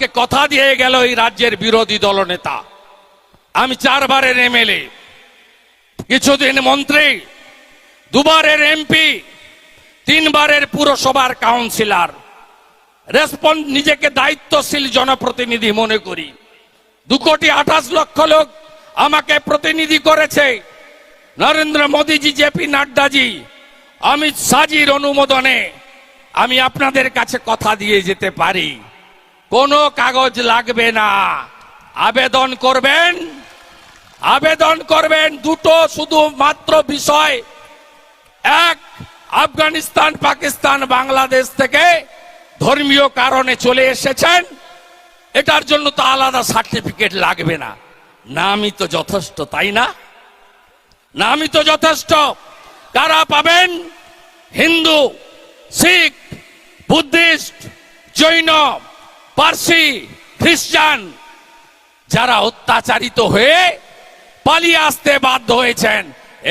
আজকে কথা দিয়ে গেল এই রাজ্যের বিরোধী দলনেতা আমি চারবারের এমএলএ, কিছুদিন মন্ত্রী, দুবারের এমপি, তিনবারের পুরসভার কাউন্সিলর। রেসপন্স নিজেকে দায়িত্বশীল জনপ্রতিনিধি মনে করি। দু কোটি আঠাশ লক্ষ লোক আমাকে প্রতিনিধি করেছে। নরেন্দ্র মোদীজি, জেপি নাড্ডাজি, অমিত শাহজির অনুমোদনে আমি আপনাদের কাছে কথা দিয়ে যেতে পারি। কোনো কাগজ লাগবে না। আবেদন করবেন আবেদন করবেন দুটো শুধু মাত্র বিষয়। এক, আফগানিস্তান, পাকিস্তান, বাংলাদেশ থেকে ধর্মীয় কারণে চলে এসেছেন। এটার জন্য তো আলাদা সার্টিফিকেট লাগবে না। নামই তো যথেষ্ট, তাই না? নামই তো যথেষ্ট। কারা পাবেন? হিন্দু, শিখ, বুদ্ধিস্ট, জৈন পার্সি, খ্রিস্টান, যারা অত্যাচারিত হয়ে পালিয়ে আসতে বাধ্য হয়েছেন।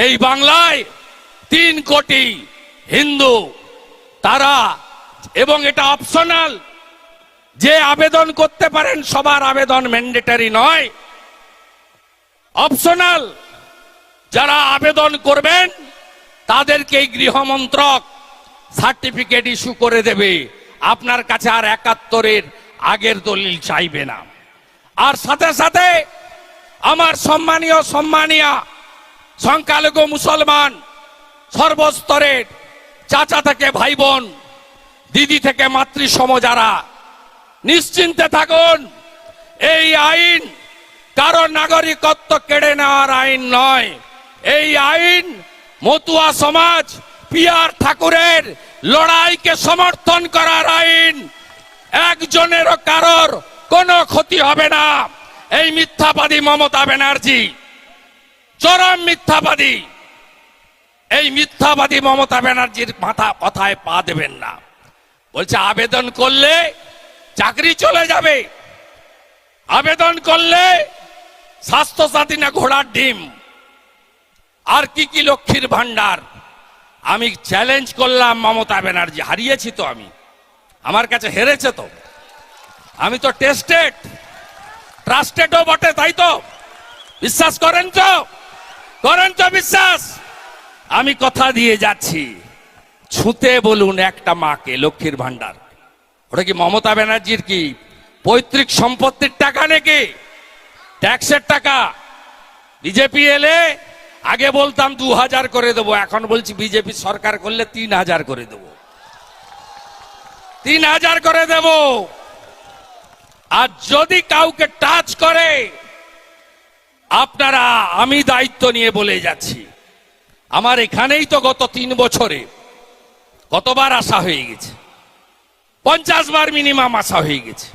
এই বাংলায় তিন কোটি হিন্দু, তারা, এবং এটা অপশনাল যে আবেদন করতে পারেন সবার আবেদন ম্যান্ডেটারি নয়। অপশনাল যারা আবেদন করবেন তাদেরকে গৃহমন্ত্রক সার্টিফিকেট ইস্যু করে দেবে। আপনার কাছে আর একাত্তরের আগের দলিল চাইবে না। আর সাথে সাথে আমার সম্মানীয় সম্মানিয়া সংখ্যালঘু মুসলমান সর্বস্তরের চাচা থেকে ভাই বোন দিদি থেকে মাতৃসম যারা, নিশ্চিন্তে থাকুন, এই আইন কারও নাগরিকত্ব কেড়ে নেওয়ার আইন নয়। এই আইন মতুয়া সমাজ পিয়ার ঠাকুরের লড়াইকে সমর্থন করার আইন। একজনেরও কারোর কোনো ক্ষতি হবে না। এই মিথ্যাবাদী মমতা ব্যানার্জি, চরম মিথ্যাবাদী। এই মিথ্যাবাদী মমতা ব্যানার্জির মাথা কথায় পা দেবেন না। বলছে, আবেদন করলে চাকরি চলে যাবে। আবেদন করলে স্বাস্থ্যসাথী না ঘোড়ার ডিম। আর কি কি লক্ষ্মীর ভান্ডার আমি চ্যালেঞ্জ করলাম মমতা ব্যানার্জি, হারিয়েছি তো আমি। আমার কাছে হেরেছে তো। আমি তো টেস্টেড ট্রাস্টেডও বটে, তাই তো। বিশ্বাস করেন তো? করেন তো বিশ্বাস। আমি কথা দিয়ে যাচ্ছি। ছুঁতে বলুন একটা মাকে, লক্ষ্মীর ভান্ডার ওটা কি মমতা ব্যানার্জির কি পৈতৃক সম্পত্তির টাকা নাকি? ট্যাক্সের টাকা। বিজেপি এলে আগে বলতাম দু হাজার করে দেবো, এখন বলছি বিজেপি সরকার করলে তিন হাজার করে দেবো। তিন হাজার করে দেব। আর যদি কাউকে টাচ করে, আপনারা আমি দায়িত্ব নিয়ে বলে যাচ্ছি। আমার এখানেই তো গত তিন বছরে কতবার আশা হয়ে গেছে। পঞ্চাশ বার মিনিমাম আশা হয়ে গেছে।